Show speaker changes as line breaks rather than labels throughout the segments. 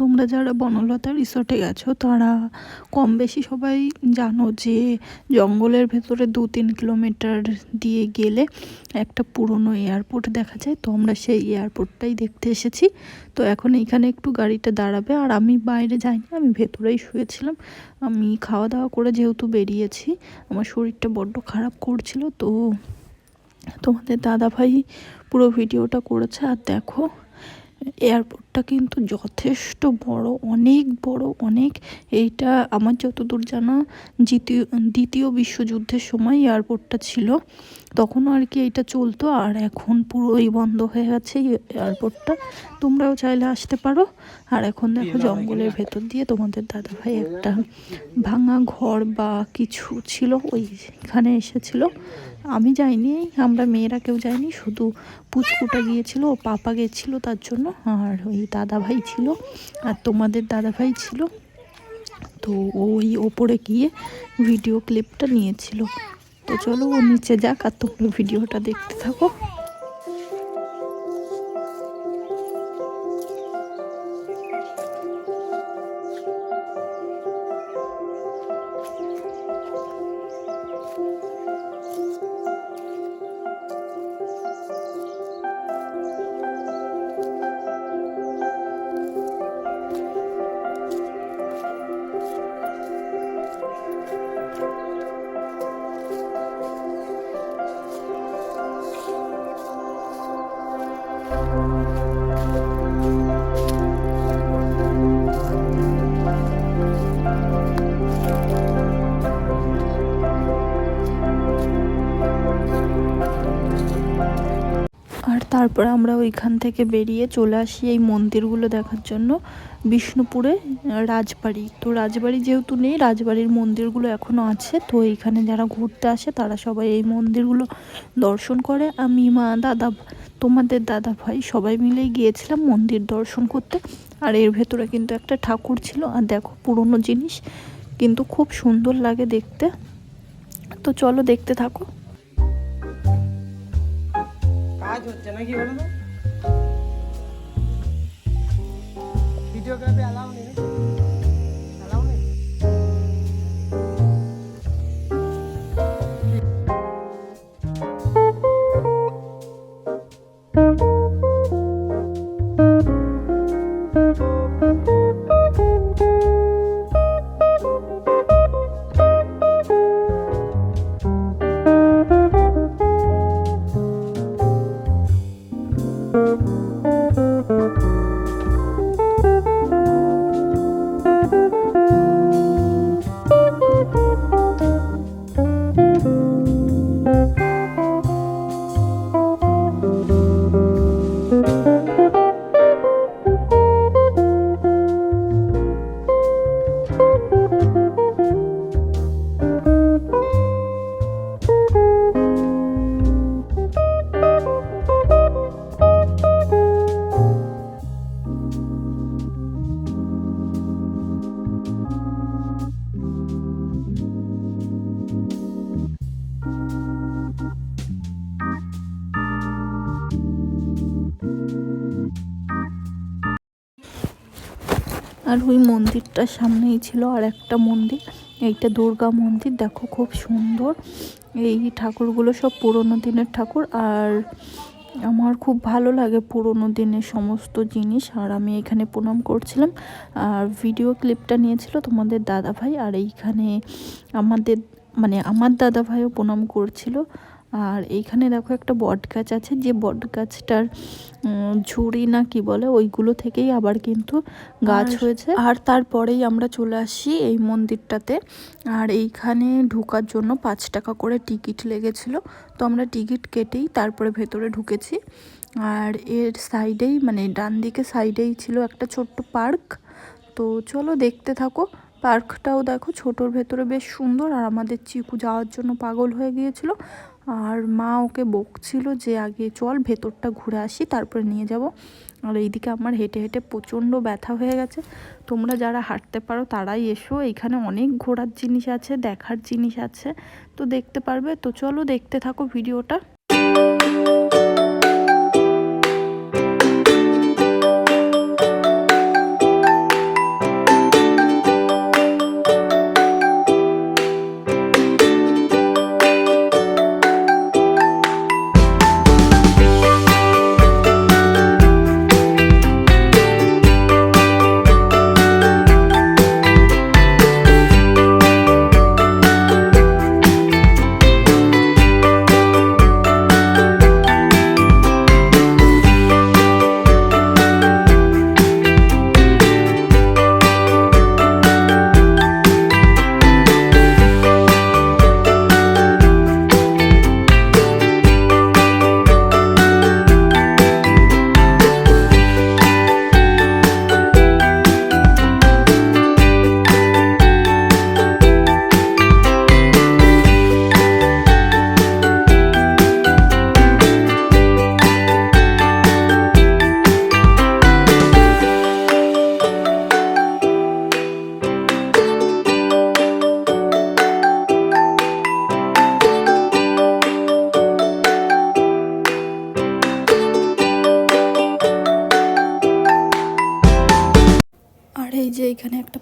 তোমরা যারা বনলতা রিসর্টে গেছো, তারা কম বেশি সবাই জানো যে জঙ্গলের ভেতরে দু তিন কিলোমিটার দিয়ে গেলে একটা পুরনো এয়ারপোর্ট দেখা যায়। তো আমরা সেই এয়ারপোর্টটাই দেখতে এসেছি। তো এখন এইখানে একটু গাড়িটা দাঁড়াবে। আর আমি বাইরে যাইনি, আমি ভেতরেই শুয়েছিলাম। আমি খাওয়া দাওয়া করে যেহেতু বেরিয়েছি, আমার শরীরটা বড্ড খারাপ করছিল। তো তোমাদের দাদা ভাই পুরো ভিডিওটা করেছে। আর দেখো এয়ারপোর্টটা কিন্তু যথেষ্ট বড় অনেক বড় অনেক এইটা আমার যতদূর জানা দ্বিতীয় দ্বিতীয় বিশ্বযুদ্ধের সময় এয়ারপোর্টটা ছিল। তখনও আর কি এইটা চলতো আর এখন পুরোই বন্ধ হয়ে গেছে এয়ারপোর্টটা তোমরাও চাইলে আসতে পারো। আর এখন দেখো জঙ্গলের ভেতর দিয়ে তোমাদের দাদাভাই একটা ভাঙা ঘর বা কিছু ছিল ওইখানে এসেছিল। আমি যাইনি আমরা মেয়েরা কেউ যাইনি শুধু পুচকুটা গিয়েছিল ও পাপা গেছিল তার জন্য আর ওই দাদা ভাই ছিল আর তোমাদের দাদা ভাই ছিল। তো ওই ওপরে গিয়ে ভিডিও ক্লিপটা নিয়েছিল। তো চলো ও নিচে যাক আর তোমরা ভিডিওটা দেখতে থাকো। তারপর আমরা ওইখান থেকে বেরিয়ে চলে আসি এই মন্দিরগুলো দেখার জন্য বিষ্ণুপুরে রাজবাড়ি। তো রাজবাড়ি যেহেতু নেই, রাজবাড়ির মন্দিরগুলো এখনও আছে। তো এইখানে যারা ঘুরতে আসে, তারা সবাই এই মন্দিরগুলো দর্শন করে। আমি মা, দাদা, তোমাদের দাদা ভাই সবাই মিলেই গিয়েছিলাম মন্দির দর্শন করতে। আর এর ভেতরে কিন্তু একটা ঠাকুর ছিল। আর দেখো পুরনো জিনিস, কিন্তু খুব সুন্দর লাগে দেখতে। তো চলো দেখতে থাকো।
কাজ হচ্ছে নাকি বলো তো? ভিডিওগ্রাফি অ্যালাউ নেই।
আর ওই মন্দিরটার সামনেই ছিল আর একটা মন্দির। এইটা দুর্গা মন্দির, দেখো খুব সুন্দর। এই ঠাকুরগুলো সব পুরোনো দিনের ঠাকুর আর আমার খুব ভালো লাগে পুরোনো দিনের সমস্ত জিনিস। আর আমি এখানে প্রণাম করছিলাম। আর ভিডিও ক্লিপটা নিয়েছিল তোমাদের দাদা ভাই আর এইখানে আমাদের মানে আমার দাদা ভাইও প্রণাম করছিল। আর এইখানে দেখো একটা বট গাছ আছে যে বট গাছটার ঝুড়ি না কি বলে ওইগুলো থেকেই আবার কিন্তু গাছ হয়েছে। আর তারপরেই আমরা চলে আসি এই মন্দিরটাতে। আর এইখানে ঢোকার জন্য পাঁচ টাকা করে টিকিট লেগেছিল। তো আমরা টিকিট কেটেই তারপরে ভেতরে ঢুকেছি। আর এর সাইডেই মানে ডান দিকে সাইডেই ছিল একটা ছোট্ট পার্ক। তো চলো দেখতে থাকো। পার্কটাও দেখো ছোটোর ভেতরে বেশ সুন্দর। আর আমাদের চিকু যাওয়ার জন্য পাগল হয়ে গিয়েছিল। আর মা ওকে বকছিল যে, আগে চল ভেতরটা ঘুরে আসি, তারপরে নিয়ে যাব। আর এইদিকে আমার হেঁটে হেঁটে প্রচণ্ড ব্যথা হয়ে গেছে। তোমরা যারা হাঁটতে পারো, তারাই এসো। এখানে অনেক ঘোরার জিনিস আছে, দেখার জিনিস আছে। তো দেখতে পারবে? তো চলো দেখতে থাকো ভিডিওটা।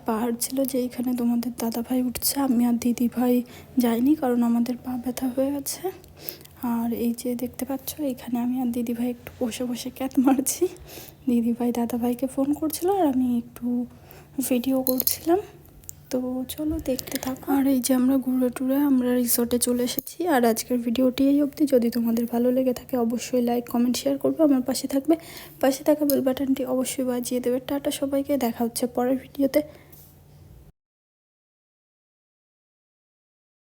পাহাড় ছিল যে এখানে তোমাদের দাদা ভাই উঠছে, আমি আর দিদি ভাই যাইনি কারণ আমাদের পা ব্যথা হয়ে গেছে। আর এই যে দেখতে পাচ্ছ, এখানে আমি আর দিদি ভাই একটু বসে বসে ক্যাত মারছি। দিদি ভাই দাদা ভাইকে ফোন করছিল আর আমি একটু ভিডিও করছিলাম। তো চলো দেখতে থাকো। আর এই যে আমরা ঘুরে টুরে আমরা রিসর্টে চলে এসেছি আর আজকের ভিডিওটি এই অবধি। যদি তোমাদের ভালো লেগে থাকে অবশ্যই লাইক কমেন্ট শেয়ার করবে। আমার পাশে থাকবে, পাশে থাকা বেল বাটনটি অবশ্যই বাজিয়ে দেবে। টাটা সবাইকে, দেখা হচ্ছে পরের ভিডিওতে